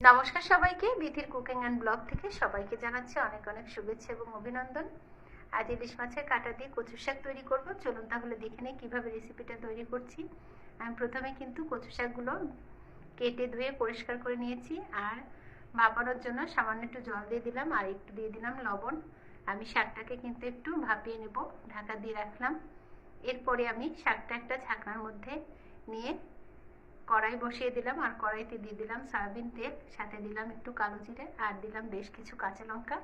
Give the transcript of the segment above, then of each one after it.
নমস্কার সবাইকে বিধির কুকিং অ্যান্ড ব্লগ থেকে সবাইকে জানাচ্ছি অনেক অনেক শুভেচ্ছা এবং অভিনন্দন। আজ ইলিশ মাছের কাটা দিয়ে কচু শাক তৈরি করব। চলুন তাহলে দেখে নিই কীভাবে রেসিপিটা তৈরি করছি। আমি প্রথমে কিন্তু কচু শাকগুলো কেটে ধুয়ে পরিষ্কার করে নিয়েছি আর ভাপানোর জন্য সামান্য একটু জল দিয়ে দিলাম আর একটু দিয়ে দিলাম লবণ। আমি শাকটাকে কিন্তু একটু ভাপিয়ে নেব, ঢাকা দিয়ে রাখলাম। এরপরে আমি শাকটা একটা ঝাঁকনার মধ্যে নিয়ে কড়াই বসিয়ে দিলাম আর কড়াইতে দিয়ে দিলাম সয়াবিন তেল, সাথে দিলাম একটু কালো জিরে আর দিলাম বেশ কিছু কাঁচা লঙ্কা।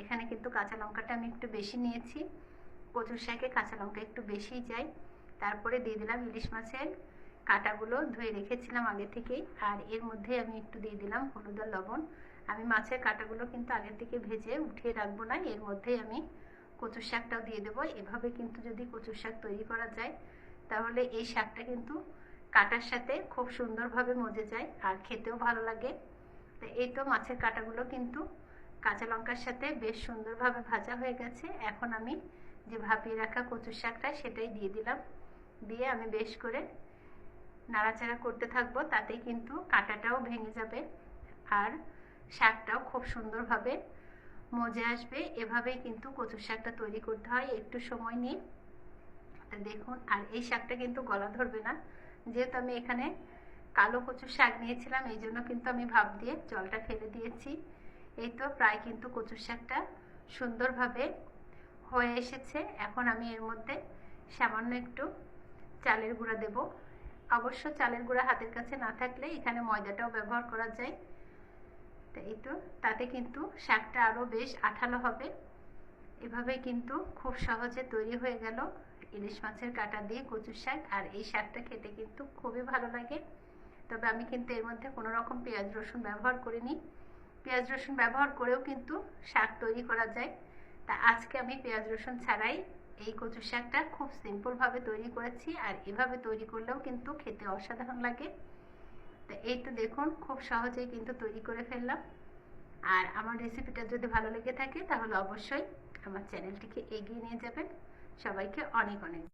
এখানে কিন্তু কাঁচা লঙ্কাটা আমি একটু বেশি নিয়েছি। কচুর শাকে কাঁচা লঙ্কা একটু বেশিই যাই তারপরে দিয়ে দিলাম ইলিশ মাছের কাঁটাগুলো ধুয়ে রেখেছিলাম আগে থেকেই। আর এর মধ্যে আমি একটু দিয়ে দিলাম হলুদ আর লবণ। আমি মাছের কাঁটাগুলো কিন্তু আগে থেকে ভেজে উঠিয়ে রাখব না, এর মধ্যেই আমি কচুর শাকটাও দিয়ে দেবো। এভাবে কিন্তু যদি কচুর শাক তৈরি করা যায়, তাহলে এই শাকটা কিন্তু কাটার সাথে খুব সুন্দরভাবে মজে যায় আর খেতেও ভালো লাগে। তো এই তো মাছের কাটাগুলো কিন্তু কাঁচা লঙ্কার সাথে বেশ সুন্দরভাবে ভাজা হয়ে গেছে। এখন আমি যে ভাপিয়ে রাখা কচুর শাকটা সেটাই দিয়ে দিলাম। দিয়ে আমি বেশ করে নাড়াচাড়া করতে থাকব, তাতেই কিন্তু কাঁটাটাও ভেঙে যাবে আর শাকটাও খুব সুন্দরভাবে মজে আসবে। এভাবেই কিন্তু কচুর শাকটা তৈরি করতে হয়, একটু সময় নিয়ে। দেখুন, আর এই শাকটা কিন্তু গলা ধরবে না। যেহেতু আমি এখানে কালো কচু শাক নিয়েছিলাম, এই জন্য কিন্তু আমি ভাব দিয়ে জলটা ফেলে দিয়েছি। এই তো প্রায় কিন্তু কচু শাকটা সুন্দরভাবে হয়ে এসেছে। এখন আমি এর মধ্যে সামান্য একটু চালের গুঁড়া দেব। অবশ্য চালের গুঁড়া হাতের কাছে না থাকলে এখানে ময়দাটাও ব্যবহার করা যায়। তো এই তো, তাতে কিন্তু শাকটা আরও বেশ আঠালো হবে। এভাবে কিন্তু খুব সহজে তৈরি হয়ে গেল। ইলিশ মাছের কাটা দিয়ে কচুর শাক, আর এই শাকটা খেতে কিন্তু খুবই ভালো লাগে। তবে আমি কিন্তু এর মধ্যে কোনো রকম পেঁয়াজ রসুন ব্যবহার করিনি। পেঁয়াজ রসুন ব্যবহার করেও কিন্তু শাক তৈরি করা যায়। তা আজকে আমি পেঁয়াজ রসুন ছাড়াই এই কচুর শাকটা খুব সিম্পলভাবে তৈরি করেছি, আর এভাবে তৈরি করলেও কিন্তু খেতে অসাধারণ লাগে। তো এই তো দেখুন, খুব সহজেই কিন্তু তৈরি করে ফেললাম। আর আমার রেসিপিটা যদি ভালো লেগে থাকে, তাহলে অবশ্যই আমার চ্যানেলটিকে এগিয়ে নিয়ে যাবেন। সবাইকে অনেক অনেক